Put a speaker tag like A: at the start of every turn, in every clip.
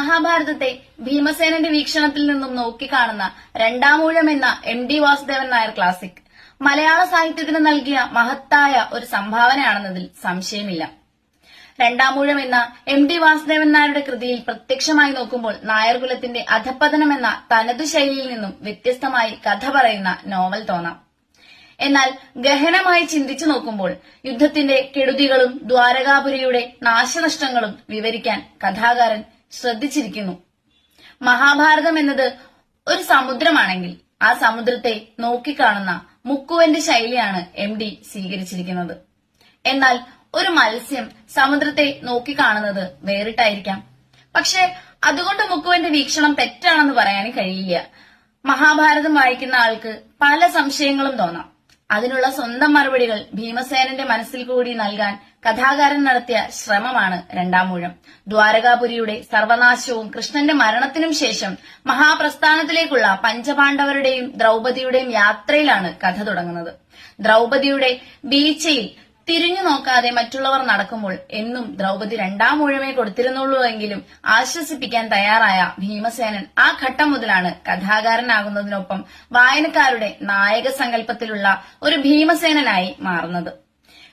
A: മഹാഭാരതത്തെ ഭീമസേനന്റെ വീക്ഷണത്തിൽ നിന്നും നോക്കിക്കാണുന്ന രണ്ടാമൂഴം എന്ന M D Vasudevan Nair classic മലയാള സാഹിത്യത്തിന് നൽകിയ മഹത്തായ ഒരു സംഭാവനയാണെന്നതിൽ സംശയമില്ല. രണ്ടാമൂഴം എന്ന എം ഡി വാസുദേവൻ നായരുടെ കൃതിയിൽ പ്രത്യക്ഷമായി നോക്കുമ്പോൾ നായർകുലത്തിന്റെ അധപ്പതനം എന്ന തനതു ശൈലിയിൽ നിന്നും വ്യത്യസ്തമായി കഥ പറയുന്ന നോവൽ തോന്നാം. എന്നാൽ ഗഹനമായി ചിന്തിച്ചു നോക്കുമ്പോൾ യുദ്ധത്തിന്റെ കെടുതികളും ദ്വാരകാപുരിയുടെ നാശനഷ്ടങ്ങളും വിവരിക്കാൻ കഥാകാരൻ ശ്രദ്ധിച്ചിരിക്കുന്നു. മഹാഭാരതം എന്നത് ഒരു സമുദ്രമാണെങ്കിൽ ആ സമുദ്രത്തെ നോക്കിക്കാണുന്ന മുക്കുവന്റെ ശൈലിയാണ് എം ഡി സ്വീകരിച്ചിരിക്കുന്നത്. എന്നാൽ ഒരു മത്സ്യം സമുദ്രത്തെ നോക്കിക്കാണുന്നത് വേറിട്ടായിരിക്കാം. പക്ഷെ അതുകൊണ്ട് മുക്കുവന്റെ വീക്ഷണം തെറ്റാണെന്ന് പറയാൻ കഴിയില്ല. മഹാഭാരതം വായിക്കുന്ന ആൾക്ക് പല സംശയങ്ങളും തോന്നാം. അതിനുള്ള സ്വന്തം മറുപടികൾ ഭീമസേനന്റെ മനസ്സിൽ കൂടി നൽകാൻ കഥാകാരൻ നടത്തിയ ശ്രമമാണ് രണ്ടാം രണ്ടാമൂഴം ദ്വാരകാപുരിയുടെ സർവനാശവും കൃഷ്ണന്റെ മരണത്തിനും ശേഷം മഹാപ്രസ്ഥാനത്തിലേക്കുള്ള പഞ്ചപാണ്ഡവരുടെയും ദ്രൗപദിയുടെയും യാത്രയിലാണ് കഥ തുടങ്ങുന്നത്. ദ്രൗപതിയുടെ വീഴ്ചയിൽ തിരിഞ്ഞു നോക്കാതെ മറ്റുള്ളവർ നടക്കുമ്പോൾ എന്നും ദ്രൗപതി രണ്ടാം ഊഴമേ കൊടുത്തിരുന്നുള്ളൂ എങ്കിലും ആശ്വസിപ്പിക്കാൻ തയ്യാറായ ഭീമസേനൻ ആ ഘട്ടം മുതലാണ് കഥാകാരനാകുന്നതിനൊപ്പം വായനക്കാരുടെ നായക സങ്കല്പത്തിലുള്ള ഒരു ഭീമസേനനായി മാറുന്നത്.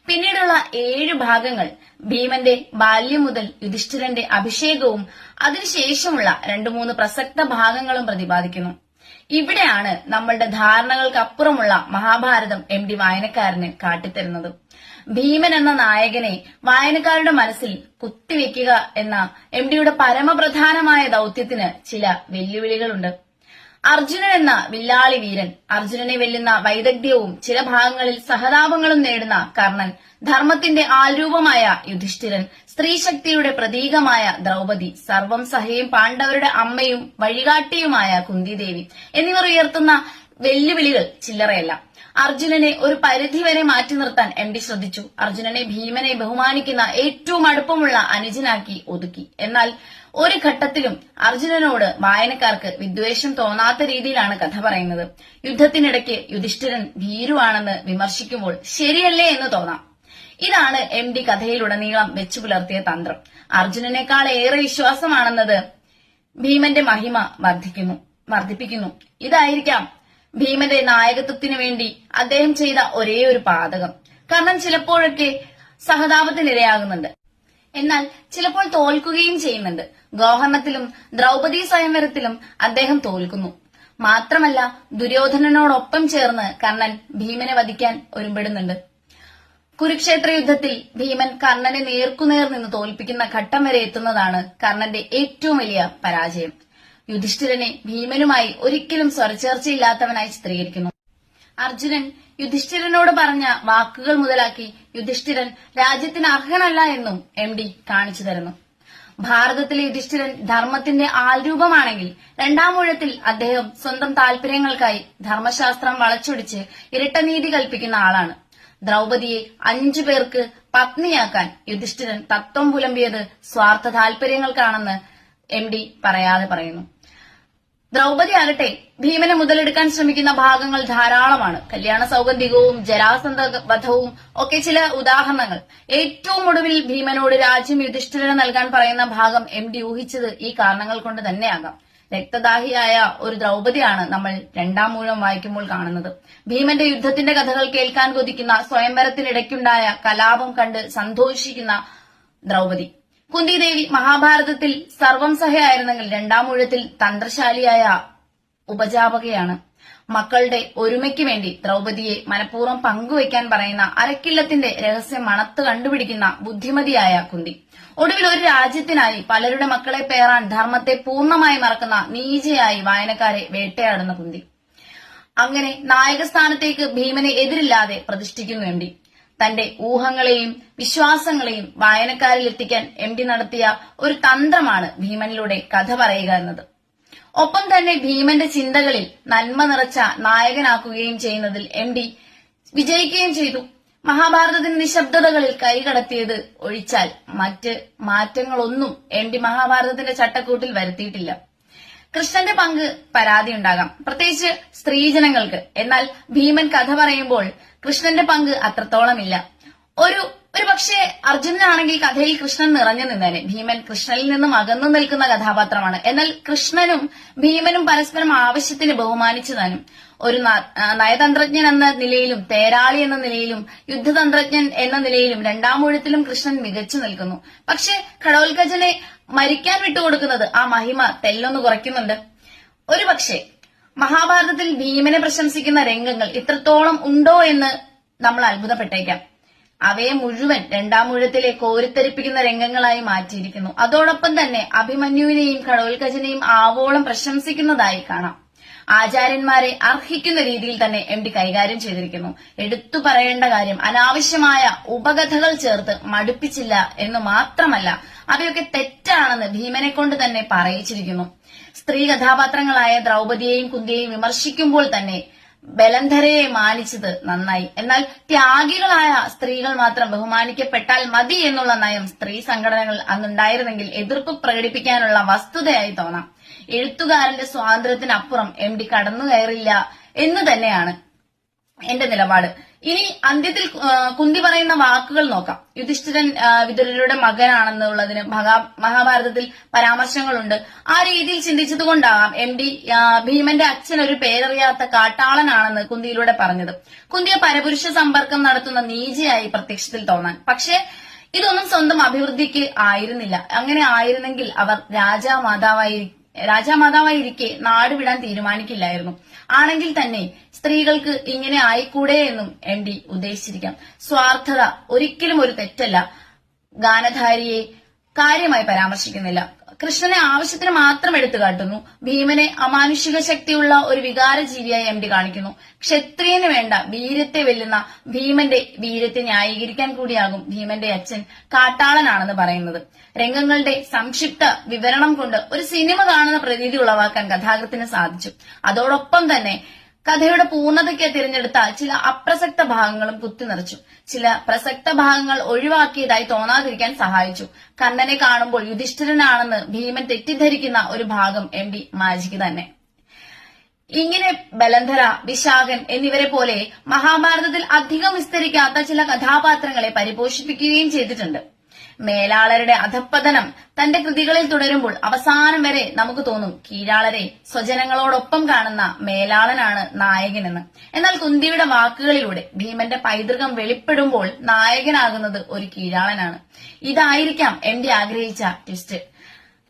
A: പിന്നീടുള്ള ഏഴ് ഭാഗങ്ങൾ ഭീമന്റെ ബാല്യം മുതൽ യുധിഷ്ഠിരന്റെ അഭിഷേകവും അതിനുശേഷമുള്ള രണ്ടു മൂന്ന് പ്രസക്ത ഭാഗങ്ങളും പ്രതിപാദിക്കുന്നു. ഇവിടെയാണ് നമ്മളുടെ ധാരണകൾക്കപ്പുറമുള്ള മഹാഭാരതം എം ഡി വായനക്കാരന് കാട്ടിത്തരുന്നത്. ഭീമൻ എന്ന നായകനെ വായനക്കാരുടെ മനസ്സിൽ കുത്തിവെക്കുക എന്ന എം ഡിയുടെ പരമപ്രധാനമായ ദൌത്യത്തിന് ചില വെല്ലുവിളികളുണ്ട്. അർജുനൻ എന്ന വില്ലാളി വീരൻ. അർജുനനെ വെല്ലുന്ന വൈദഗ്ധ്യവും ചില ഭാഗങ്ങളിൽ സഹതാപങ്ങളും നേടുന്ന കർണൻ. ധർമ്മത്തിന്റെ ആൽരൂപമായ യുധിഷ്ഠിരൻ. സ്ത്രീശക്തിയുടെ പ്രതീകമായ ദ്രൗപദി. സർവം സഹയും പാണ്ഡവരുടെ അമ്മയും വഴികാട്ടിയുമായ കുന്തിദേവി. എന്നിവർ ഉയർത്തുന്ന വെല്ലുവിളികൾ ചില്ലറയല്ല. അർജുനനെ ഒരു പരിധിവരെ മാറ്റി നിർത്താൻ എം ഡി ശ്രദ്ധിച്ചു. അർജുനനെ ഭീമനെ ബഹുമാനിക്കുന്ന ഏറ്റവും അടുപ്പമുള്ള അനുജനാക്കി ഒതുക്കി. എന്നാൽ ഒരു ഘട്ടത്തിലും അർജുനനോട് വായനക്കാർക്ക് വിദ്വേഷം തോന്നാത്ത രീതിയിലാണ് കഥ പറയുന്നത്. യുദ്ധത്തിനിടയ്ക്ക് യുധിഷ്ഠിരൻ ഭീരുവാണെന്ന് വിമർശിക്കുമ്പോൾ ശരിയല്ലേ എന്ന് തോന്നാം. ഇതാണ് എം ഡി കഥയിലുടനീളം വെച്ചു പുലർത്തിയ തന്ത്രം. അർജുനനേക്കാൾ ഏറെ വിശ്വാസമാണെന്നത് ഭീമന്റെ മഹിമ വർദ്ധിക്കുന്നു വർദ്ധിപ്പിക്കുന്നു. ഇതായിരിക്കാം ഭീമന്റെ നായകത്വത്തിന് വേണ്ടി അദ്ദേഹം ചെയ്ത ഒരേ ഒരു പാതകം. കാരണം ചിലപ്പോഴൊക്കെ സഹതാപത്തിനിരയാകുന്നുണ്ട്. എന്നാൽ ചിലപ്പോൾ തോൽക്കുകയും ചെയ്യുന്നുണ്ട്. ഗോഹരണത്തിലും ദ്രൗപദി സ്വയംവരത്തിലും അദ്ദേഹം തോൽക്കുന്നു. മാത്രമല്ല ദുര്യോധനനോടൊപ്പം ചേർന്ന് കർണൻ ഭീമനെ വധിക്കാൻ ഒരുമ്പെടുന്നുണ്ട്. കുരുക്ഷേത്ര യുദ്ധത്തിൽ ഭീമൻ കർണനെ നേർക്കുനേർ നിന്ന് തോൽപ്പിക്കുന്ന ഘട്ടം വരെ എത്തുന്നതാണ് കർണന്റെ ഏറ്റവും വലിയ പരാജയം. യുധിഷ്ഠിരനെ ഭീമനുമായി ഒരിക്കലും സ്വരചേർച്ചയില്ലാത്തവനായി ചിത്രീകരിക്കുന്നു. അർജുനൻ യുധിഷ്ഠിരനോട് പറഞ്ഞ വാക്കുകൾ മുതലാക്കി യുധിഷ്ഠിരൻ രാജ്യത്തിന് അർഹനല്ല എന്നും എം ഡി കാണിച്ചു തരുന്നു. ഭാരതത്തിലെ യുധിഷ്ഠിരൻ ധർമ്മത്തിന്റെ ആൽരൂപമാണെങ്കിൽ രണ്ടാം ഊഴത്തിൽ അദ്ദേഹം സ്വന്തം താൽപര്യങ്ങൾക്കായി ധർമ്മശാസ്ത്രം വളച്ചൊടിച്ച് ഇരട്ടനീതി കൽപ്പിക്കുന്ന ആളാണ്. ദ്രൗപതിയെ അഞ്ചു പേർക്ക് പത്നിയാക്കാൻ യുധിഷ്ഠിരൻ തത്വം പുലമ്പിയത് സ്വാർത്ഥ താല്പര്യങ്ങൾക്കാണെന്ന് എം ഡി പറയാതെ പറയുന്നു. ദ്രൗപദി ആകട്ടെ ഭീമനെ മുതലെടുക്കാൻ ശ്രമിക്കുന്ന ഭാഗങ്ങൾ ധാരാളമാണ്. കല്യാണ സൗഗന്ധികവും ജരാസന്ധ വധവും ഒക്കെ ചില ഉദാഹരണങ്ങൾ. ഏറ്റവും ഒടുവിൽ ഭീമനോട് രാജ്യം യുധിഷ്ഠിരന് നൽകാൻ പറയുന്ന ഭാഗം എം ഡി ഊഹിച്ചത് ഈ കാരണങ്ങൾ കൊണ്ട് തന്നെയാകാം. രക്തദാഹിയായ ഒരു ദ്രൗപദിയാണ് നമ്മൾ രണ്ടാം മൂലം വായിക്കുമ്പോൾ കാണുന്നത്. ഭീമന്റെ യുദ്ധത്തിന്റെ കഥകൾ കേൾക്കാൻ കൊതിക്കുന്ന സ്വയംവരത്തിനിടയ്ക്കുണ്ടായ കലാപം കണ്ട് സന്തോഷിക്കുന്ന ദ്രൗപദി. കുന്തിദേവി മഹാഭാരതത്തിൽ സർവം സഹയായിരുന്നെങ്കിൽ രണ്ടാം ഊഴത്തിൽ തന്ത്രശാലിയായ ഉപജാപകയാണ്. മക്കളുടെ ഒരുമയ്ക്ക് വേണ്ടി ദ്രൗപതിയെ മനഃപൂർവം പങ്കുവയ്ക്കാൻ പറയുന്ന അരക്കില്ലത്തിന്റെ രഹസ്യം മണത്ത് കണ്ടുപിടിക്കുന്ന ബുദ്ധിമതിയായ കുന്തി. ഒടുവിൽ ഒരു രാജ്യത്തിനായി പലരുടെ മക്കളെ പേറാൻ ധർമ്മത്തെ പൂർണമായി മറക്കുന്ന നീചയായി വായനക്കാരെ വേട്ടയാടുന്ന കുന്തി. അങ്ങനെ നായകസ്ഥാനത്തേക്ക് ഭീമനെ എതിരില്ലാതെ പ്രതിഷ്ഠിക്കുന്നു തന്റെ ഊഹങ്ങളെയും വിശ്വാസങ്ങളെയും വായനക്കാരിൽ എത്തിക്കാൻ എം ഡി നടത്തിയ ഒരു തന്ത്രമാണ് ഭീമനിലൂടെ കഥ പറയുക എന്നത്. ഒപ്പം തന്നെ ഭീമന്റെ ചിന്തകളിൽ നന്മ നിറച്ച നായകനാക്കുകയും ചെയ്യുന്നതിൽ എം ഡി വിജയിക്കുകയും ചെയ്തു. മഹാഭാരതത്തിന്റെ നിശബ്ദതകളിൽ കൈകടത്തിയത് ഒഴിച്ചാൽ മറ്റ് മാറ്റങ്ങളൊന്നും എം ഡി മഹാഭാരതത്തിന്റെ ചട്ടക്കൂട്ടിൽ വരുത്തിയിട്ടില്ല. കൃഷ്ണന്റെ പങ്ക് പരാതി ഉണ്ടാകാം. പ്രത്യേകിച്ച് സ്ത്രീജനങ്ങൾക്ക്. എന്നാൽ ഭീമൻ കഥ പറയുമ്പോൾ കൃഷ്ണന്റെ പങ്ക് അത്രത്തോളമില്ല. ഒരു ഒരു പക്ഷേ അർജുനനാണെങ്കിൽ കഥയിൽ കൃഷ്ണൻ നിറഞ്ഞു നിന്നേനെ. ഭീമൻ കൃഷ്ണനിൽ നിന്നും അകന്നു നിൽക്കുന്ന കഥാപാത്രമാണ്. എന്നാൽ കൃഷ്ണനും ഭീമനും പരസ്പരം ആവശ്യത്തിന് ബഹുമാനിച്ചു താനും ഒരു നയതന്ത്രജ്ഞൻ എന്ന നിലയിലും തേരാളി എന്ന നിലയിലും യുദ്ധതന്ത്രജ്ഞൻ എന്ന നിലയിലും രണ്ടാം ഊഴത്തിലും കൃഷ്ണൻ മികച്ചു നിൽക്കുന്നു. പക്ഷെ ഘടോൽഗജനെ മരിക്കാൻ വിട്ടുകൊടുക്കുന്നത് ആ മഹിമ തെല്ലൊന്ന് കുറയ്ക്കുന്നുണ്ട്. ഒരു പക്ഷേ മഹാഭാരതത്തിൽ ഭീമനെ പ്രശംസിക്കുന്ന രംഗങ്ങൾ ഇത്രത്തോളം ഉണ്ടോ എന്ന് നമ്മൾ അത്ഭുതപ്പെട്ടേക്കാം. അവയെ മുഴുവൻ രണ്ടാം ഊഴത്തിലെ കോരിത്തെരിപ്പിക്കുന്ന രംഗങ്ങളായി മാറ്റിയിരിക്കുന്നു. അതോടൊപ്പം തന്നെ അഭിമന്യുവിനെയും ഘടോത്കജനെയും ആവോളം പ്രശംസിക്കുന്നതായി കാണാം. ആചാര്യന്മാരെ അർഹിക്കുന്ന രീതിയിൽ തന്നെ എം ഡി കൈകാര്യം ചെയ്തിരിക്കുന്നു. എടുത്തു പറയേണ്ട കാര്യം അനാവശ്യമായ ഉപകഥകൾ ചേർത്ത് മടുപ്പിച്ചില്ല എന്ന് മാത്രമല്ല അവയൊക്കെ തെറ്റാണെന്ന് ഭീമനെ കൊണ്ട് തന്നെ പറയിച്ചിരിക്കുന്നു. സ്ത്രീ കഥാപാത്രങ്ങളായ ദ്രൗപതിയെയും കുന്തിയെയും വിമർശിക്കുമ്പോൾ തന്നെ ബലന്ധരയെ മാനിച്ചത് നന്നായി. എന്നാൽ ത്യാഗികളായ സ്ത്രീകൾ മാത്രം ബഹുമാനിക്കപ്പെട്ടാൽ മതി എന്നുള്ള നയം സ്ത്രീ സംഘടനകൾ അന്നുണ്ടായിരുന്നെങ്കിൽ എതിർപ്പ് പ്രകടിപ്പിക്കാനുള്ള വസ്തുതയായി തോന്നാം. എഴുത്തുകാരന്റെ സ്വാതന്ത്ര്യത്തിനപ്പുറം എം ഡി കടന്നു കയറില്ല എന്ന് തന്നെയാണ് എന്റെ നിലപാട്. ഇനി അന്ത്യത്തിൽ കുന്തി പറയുന്ന വാക്കുകൾ നോക്കാം. യുധിഷ്ഠിരൻ വിതുരരുടെ മകനാണെന്നുള്ളതിന് മഹാ- മഹാഭാരതത്തിൽ പരാമർശങ്ങളുണ്ട്. ആ രീതിയിൽ ചിന്തിച്ചതുകൊണ്ടാകാം എം ഡി ഭീമന്റെ അച്ഛൻ ഒരു പേരറിയാത്ത കാട്ടാളനാണെന്ന് കുന്തിയിലൂടെ പറഞ്ഞത്. കുന്തിയെ പരപുരുഷ സമ്പർക്കം നടത്തുന്ന നീചയായി പ്രത്യക്ഷത്തിൽ തോന്നാൻ. പക്ഷേ ഇതൊന്നും സ്വന്തം അഭിവൃദ്ധിക്ക് ആയിരുന്നില്ല. അങ്ങനെ ആയിരുന്നെങ്കിൽ അവർ രാജാമാതാവായി രാജാമാതാവായിരിക്കെ നാട് വിടാൻ തീരുമാനിക്കില്ലായിരുന്നു. ആണെങ്കിൽ തന്നെ സ്ത്രീകൾക്ക് ഇങ്ങനെ ആയിക്കൂടെ എന്നും എം ഡി ഉദ്ദേശിച്ചിരിക്കാം. സ്വാർത്ഥത ഒരിക്കലും ഒരു തെറ്റല്ല. ഗാനധാരിയെ കാര്യമായി പരാമർശിക്കുന്നില്ല. കൃഷ്ണനെ ആവശ്യത്തിന് മാത്രം എടുത്തു കാട്ടുന്നു. ഭീമനെ അമാനുഷിക ശക്തിയുള്ള ഒരു വികാര ജീവിയായി എം ഡി കാണിക്കുന്നു. ക്ഷത്രിയന് വേണ്ട വീരത്തെ വെല്ലുന്ന ഭീമന്റെ വീരത്തെ ന്യായീകരിക്കാൻ കൂടിയാകും ഭീമന്റെ അച്ഛൻ കാട്ടാളനാണെന്ന് പറയുന്നത്. രംഗങ്ങളുടെ സംക്ഷിപ്ത വിവരണം കൊണ്ട് ഒരു സിനിമ കാണുന്ന പ്രതീതി ഉളവാക്കാൻ കഥാകൃത്തിന് സാധിച്ചു. അതോടൊപ്പം തന്നെ കഥയുടെ പൂർണതയ്ക്ക് തിരഞ്ഞെടുത്ത ചില അപ്രസക്ത ഭാഗങ്ങളും കുത്തിനിറച്ചു ചില പ്രസക്ത ഭാഗങ്ങൾ ഒഴിവാക്കിയതായി തോന്നാതിരിക്കാൻ സഹായിച്ചു. കണ്ണനെ കാണുമ്പോൾ യുധിഷ്ഠിരനാണെന്ന് ഭീമൻ തെറ്റിദ്ധരിക്കുന്ന ഒരു ഭാഗം എം ഡി മാജിക്ക് തന്നെ. ഇങ്ങനെ ബലന്ധര വിശാഖൻ എന്നിവരെ പോലെ മഹാഭാരതത്തിൽ അധികം വിസ്തരിക്കാത്ത ചില കഥാപാത്രങ്ങളെ പരിപോഷിപ്പിക്കുകയും ചെയ്തിട്ടുണ്ട്. മേലാളരുടെ അധപ്പതനം തന്റെ കൃതികളിൽ തുടരുമ്പോൾ അവസാനം വരെ നമുക്ക് തോന്നും കീഴാളരെ സ്വജനങ്ങളോടൊപ്പം കാണുന്ന മേലാളനാണ് നായകനെന്ന്. എന്നാൽ കുന്തിയുടെ വാക്കുകളിലൂടെ ഭീമന്റെ പൈതൃകം വെളിപ്പെടുമ്പോൾ നായകനാകുന്നത് ഒരു കീഴാളനാണ്. ഇതായിരിക്കാം എം ഡി ആഗ്രഹിച്ച ട്വിസ്റ്റ്.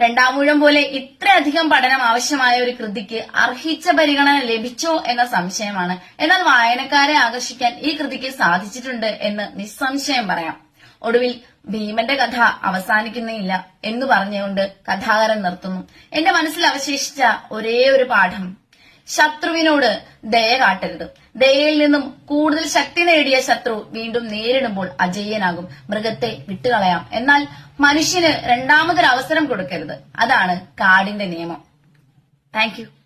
A: രണ്ടാമൂഴം പോലെ ഇത്രയധികം പഠനം ആവശ്യമായ ഒരു കൃതിക്ക് അർഹിച്ച പരിഗണന ലഭിച്ചോ എന്ന സംശയമാണ്. എന്നാൽ വായനക്കാരെ ആകർഷിക്കാൻ ഈ കൃതിക്ക് സാധിച്ചിട്ടുണ്ട് എന്ന് നിസ്സംശയം പറയാം. ഒടുവിൽ ഭീമന്റെ കഥ അവസാനിക്കുന്നില്ല എന്ന് പറഞ്ഞുകൊണ്ട് കഥാകാരൻ നിർത്തുന്നു. എന്റെ മനസ്സിൽ അവശേഷിച്ച ഒരേ ഒരു പാഠം. ശത്രുവിനോട് ദയ കാട്ടരുത്. ദയയിൽ നിന്നും കൂടുതൽ ശക്തി നേടിയ ശത്രു വീണ്ടും നേരിടുമ്പോൾ അജയ്യനാകും. മൃഗത്തെ വിട്ടുകളയാം. എന്നാൽ മനുഷ്യന് രണ്ടാമതൊരു അവസരം കൊടുക്കരുത്. അതാണ് കാടിന്റെ നിയമം. താങ്ക്